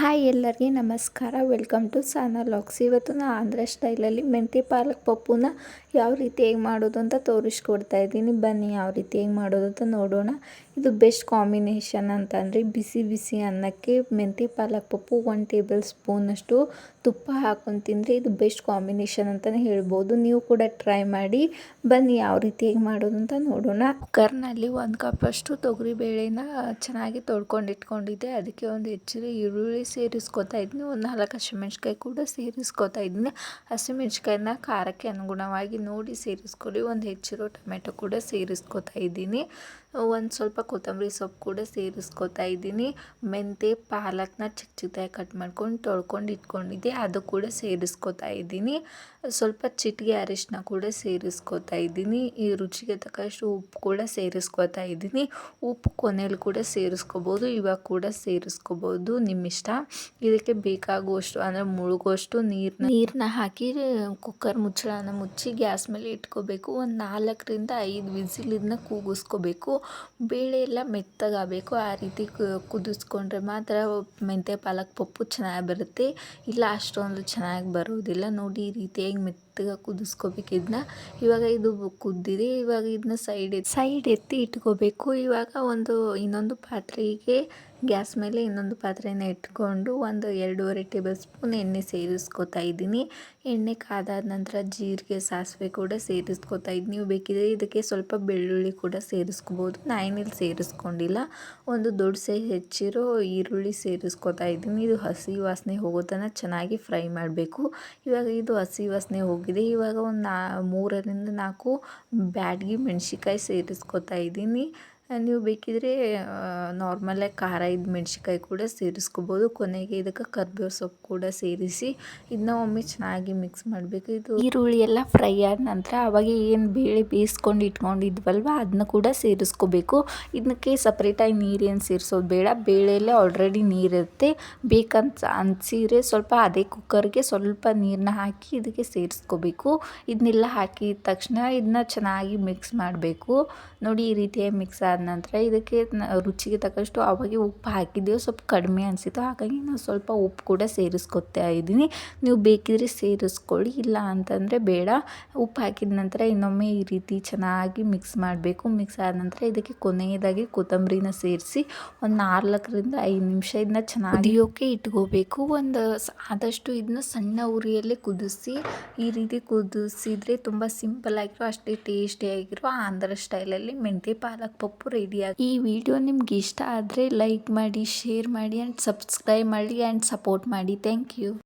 Hi ಎಲ್ಲರಿಗೆ ನಮಸ್ಕಾರ. Welcome to Sana LOX ಇವತ್ತು ನಾನು ಆಂಧ್ರ ಸ್ಟೈಲಲ್ಲಿ ಮೆಂತೆ ಪಾಲಕ್ ಪಪ್ಪುನ ಯಾವ ರೀತಿ ಹೇಗೆ ಮಾಡೋದು ಅಂತ ತೋರಿಸ್ಕೊಡ್ತಾ ಇದ್ದೀನಿ. ಬನ್ನಿ ಯಾವ ರೀತಿ ಹೇಗೆ ಮಾಡೋದು ಅಂತ ನೋಡೋಣ. ಇದು ಬೆಸ್ಟ್ ಕಾಂಬಿನೇಷನ್ ಅಂತಂದರೆ ಬಿಸಿ ಬಿಸಿ ಅನ್ನಕ್ಕೆ ಮೆಂತೆ ಪಾಲಕ್ ಪಪ್ಪು ಒನ್ ಟೇಬಲ್ ಸ್ಪೂನಷ್ಟು ತುಪ್ಪ ಹಾಕೊಂಡು ತಿಂದರೆ ಇದು ಬೆಸ್ಟ್ ಕಾಂಬಿನೇಷನ್ ಅಂತಲೇ ಹೇಳ್ಬೋದು. ನೀವು ಕೂಡ ಟ್ರೈ ಮಾಡಿ ಬನ್ನಿ ಯಾವ ರೀತಿ ಹೇಗೆ ಮಾಡೋದು ಅಂತ ನೋಡೋಣ. ಕುಕ್ಕರ್ನಲ್ಲಿ ಒಂದು ಕಪ್ಪಷ್ಟು ತೊಗರಿಬೇಳೆನ ಚೆನ್ನಾಗಿ ತೊಳ್ಕೊಂಡು ಇಟ್ಕೊಂಡಿದ್ದೆ ಅದಕ್ಕೆ ಒಂದು ಹೆಚ್ಚಿನ ಈರುಳ್ಳಿ ಸೇರಿಸ್ಕೊತಾ ಇದ್ದೀನಿ ಒಂದು ನಾಲ್ಕು ಹಸಿಮೆಣ್ಸಿಕಾಯಿ ಕೂಡ ಸೇರಿಸ್ಕೊತಾ ಇದ್ದೀನಿ ಹಸಿಮೆಣ್ಸಿಕಾಯಿನ ಖಾರಕ್ಕೆ ಅನುಗುಣವಾಗಿ ನೋಡಿ ಸೇರಿಸ್ಕೊಳ್ಳಿ. ಒಂದು ಹೆಚ್ಚಿರೋ ಟೊಮೆಟೊ ಕೂಡ ಸೇರಿಸ್ಕೊತಾ ಇದ್ದೀನಿ. ಒಂದು ಸ್ವಲ್ಪ ಕೊತ್ತಂಬರಿ ಸೊಪ್ಪು ಕೂಡ ಸೇರಿಸ್ಕೊತಾ ಇದ್ದೀನಿ. ಮೆಂತೆ, ಪಾಲಕ್ನ ಚಿಕ್ಕ ಚಿಕ್ಕದಾಗಿ ಕಟ್ ಮಾಡ್ಕೊಂಡು ತೊಳ್ಕೊಂಡು ಇಟ್ಕೊಂಡಿದ್ದೆ. ಅದು ಕೂಡ ಸೇರಿಸ್ಕೊತಾ ಇದ್ದೀನಿ. ಸ್ವಲ್ಪ ಚಿಟಿಕೆ ಅರಿಶಿನ ಕೂಡ ಸೇರಿಸ್ಕೊತಾ ಇದ್ದೀನಿ. ಈ ರುಚಿಗೆ ತಕ್ಕಷ್ಟು ಉಪ್ಪು ಕೂಡ ಸೇರಿಸ್ಕೊತಾ ಇದ್ದೀನಿ. ಉಪ್ಪು ಕೊನೆಯಲ್ಲಿ ಕೂಡ ಸೇರಿಸ್ಕೋಬೋದು, ಇವಾಗ ಕೂಡ ಸೇರಿಸ್ಕೋಬೋದು. ನಿಮ್ಮ ಇಷ್ಟ ಇದಕ್ಕೆ ಬೇಕಾಗುವಷ್ಟು, ಅಂದರೆ ಮುಳುಗುವಷ್ಟು ನೀರನ್ನ ನೀರನ್ನ ಹಾಕಿ ಕುಕ್ಕರ್ ಮುಚ್ಚಳನ ಮುಚ್ಚಿ ಗ್ಯಾಸ್ ಮೇಲೆ ಇಟ್ಕೋಬೇಕು. ಒಂದು ನಾಲ್ಕರಿಂದ ಐದು ವಿಸಿಲ್ ಇದನ್ನ ಕೂಗಿಸ್ಕೋಬೇಕು. ಬೇಳೆ ಎಲ್ಲ ಮೆತ್ತಗಾಗಬೇಕು. ಆ ರೀತಿ ಕುದಿಸ್ಕೊಂಡ್ರೆ ಮಾತ್ರ ಮೆಂತ್ಯ ಪಾಲಕ್ ಪಪ್ಪು ಚೆನ್ನಾಗಿ ಬರುತ್ತೆ. ಇಲ್ಲ ಅಷ್ಟೊಂದು ಚೆನ್ನಾಗಿ ಬರೋದಿಲ್ಲ. ನೋಡಿ ಈ ರೀತಿಯಾಗಿ ಮೆತ್ತಗೆ ಕುದಿಸ್ಕೋಬೇಕು ಇದನ್ನ ಇವಾಗ ಇದು ಕುದ್ದಿದೆ ಇವಾಗ ಇದನ್ನ ಸೈಡ್ ಸೈಡ್ ಎತ್ತಿ ಇಟ್ಕೋಬೇಕು. ಇವಾಗ ಒಂದು ಇನ್ನೊಂದು ಪಾತ್ರೆಗೆ ಗ್ಯಾಸ್ ಮೇಲೆ ಇನ್ನೊಂದು ಪಾತ್ರೆನ ಇಟ್ಕೊಂಡು ಒಂದು ಎರಡೂವರೆ ಟೇಬಲ್ ಸ್ಪೂನ್ ಎಣ್ಣೆ ಸೇರಿಸ್ಕೊತಾ ಇದ್ದೀನಿ. ಎಣ್ಣೆ ಕಾದಾದ ನಂತರ ಜೀರಿಗೆ, ಸಾಸಿವೆ ಕೂಡ ಸೇರಿಸ್ಕೊತಾ ಇದ್ದೀನಿ ನೀವು ಬೇಕಿದ್ರೆ ಇದಕ್ಕೆ ಸ್ವಲ್ಪ ಬೆಳ್ಳುಳ್ಳಿ ಕೂಡ ಸೇರಿಸ್ಕೋಬೋದು. ನಾನಿಲ್ಲಿ ಸೇರಿಸ್ಕೊಂಡಿಲ್ಲ. ಒಂದು ದೊಡ್ಡ ಸೈಜ್ ಹೆಚ್ಚಿರೋ ಈರುಳ್ಳಿ ಸೇರಿಸ್ಕೊತಾ ಇದ್ದೀನಿ. ಇದು ಹಸಿ ವಾಸನೆ ಹೋಗೋತನ ಚೆನ್ನಾಗಿ ಫ್ರೈ ಮಾಡಬೇಕು. ಇವಾಗ ಇದು ಹಸಿ ವಾಸನೆ ಹೋಗಿದೆ ಇವಾಗ ಒಂದು ನಾ ಮೂರರಿಂದ ನಾಲ್ಕು ಬ್ಯಾಡಗಿ ಮೆಣಸಿಕಾಯಿ ಸೇರಿಸ್ಕೊತಾ ಇದ್ದೀನಿ ನೀವು ಬೇಕಿದ್ರೆ ನಾರ್ಮಲಾಗಿ ಖಾರ ಇದ್ದ ಮೆಣ್ಸಿಕಾಯಿ ಕೂಡ ಸೇರಿಸ್ಕೋಬೋದು. ಕೊನೆಗೆ ಇದಕ್ಕೆ ಕರ್ಬೇವು ಸೊಪ್ಪು ಕೂಡ ಸೇರಿಸಿ ಇದನ್ನ ಒಮ್ಮೆ ಚೆನ್ನಾಗಿ ಮಿಕ್ಸ್ ಮಾಡಬೇಕು. ಇದು ಈರುಳ್ಳಿ ಎಲ್ಲ ಫ್ರೈ ಆದ ನಂತರ ಅವಾಗ ಏನು ಬೇಳೆ ಬೇಯಿಸ್ಕೊಂಡು ಇಟ್ಕೊಂಡಿದ್ವಲ್ವ ಅದನ್ನ ಕೂಡ ಸೇರಿಸ್ಕೋಬೇಕು. ಇದಕ್ಕೆ ಸಪ್ರೇಟಾಗಿ ನೀರೇನು ಸೇರಿಸೋದು ಬೇಡ. ಬೇಳೆಯಲ್ಲೇ ಆಲ್ರೆಡಿ ನೀರಿರುತ್ತೆ ಬೇಕಂತ ಅನ್ಸಿದ್ರೆ ಸ್ವಲ್ಪ ಅದೇ ಕುಕ್ಕರ್ಗೆ ಸ್ವಲ್ಪ ನೀರನ್ನ ಹಾಕಿ ಇದಕ್ಕೆ ಸೇರಿಸ್ಕೋಬೇಕು. ಇದನ್ನೆಲ್ಲ ಹಾಕಿದ ತಕ್ಷಣ ಇದನ್ನ ಚೆನ್ನಾಗಿ ಮಿಕ್ಸ್ ಮಾಡಬೇಕು. ನೋಡಿ ಈ ರೀತಿಯಾಗಿ ಮಿಕ್ಸ್ ಆದ ನಂತರ ಇದಕ್ಕೆ ರುಚಿಗೆ ತಕ್ಕಷ್ಟು ಅವಾಗೆ ಉಪ್ಪು ಹಾಕಿದ್ದೆವು. ಸ್ವಲ್ಪ ಕಡಿಮೆ ಅನಿಸಿತು ಹಾಗಾಗಿ ನಾನು ಸ್ವಲ್ಪ ಉಪ್ಪು ಕೂಡ ಸೇರಿಸ್ಕೊತಾ ಇದ್ದೀನಿ. ನೀವು ಬೇಕಿದ್ರೆ ಸೇರಿಸ್ಕೊಳ್ಳಿ. ಇಲ್ಲ ಅಂತಂದರೆ ಬೇಡ. ಉಪ್ಪು ಹಾಕಿದ ನಂತರ ಇನ್ನೊಮ್ಮೆ ಈ ರೀತಿ ಚೆನ್ನಾಗಿ ಮಿಕ್ಸ್ ಮಾಡಬೇಕು. ಮಿಕ್ಸ್ ಆದ ನಂತರ ಇದಕ್ಕೆ ಕೊನೆಯದಾಗಿ ಕೊತ್ತಂಬರಿನ ಸೇರಿಸಿ ಒಂದು ನಾಲ್ಕರಿಂದ ಐದು ನಿಮಿಷ ಇದನ್ನ ಚೆನ್ನಾಗಿ ಇಟ್ಕೋಬೇಕು. ಒಂದು ಆದಷ್ಟು ಇದನ್ನ ಸಣ್ಣ ಉರಿಯಲ್ಲೇ ಕುದಿಸಿ ಈ ರೀತಿ ಕುದಿಸಿದ್ರೆ ತುಂಬ ಸಿಂಪಲ್ ಆಗಿರೋ ಅಷ್ಟೇ ಟೇಸ್ಟಿಯಾಗಿರೋ ಆಂಧ್ರ ಸ್ಟೈಲಲ್ಲಿ ಮೆಂತ್ಯ ಪಾಲಕ್ ಪಪ್ಪು ರೆಡಿಯಾಗಿ ಈ ವಿಡಿಯೋ ನಿಮ್ಗೆ ಇಷ್ಟ ಆದರೆ ಲೈಕ್ ಮಾಡಿ ಶೇರ್ ಮಾಡಿ ಆ್ಯಂಡ್ ಸಬ್ಸ್ಕ್ರೈಬ್ ಮಾಡಿ ಆ್ಯಂಡ್ ಸಪೋರ್ಟ್ ಮಾಡಿ. Thank you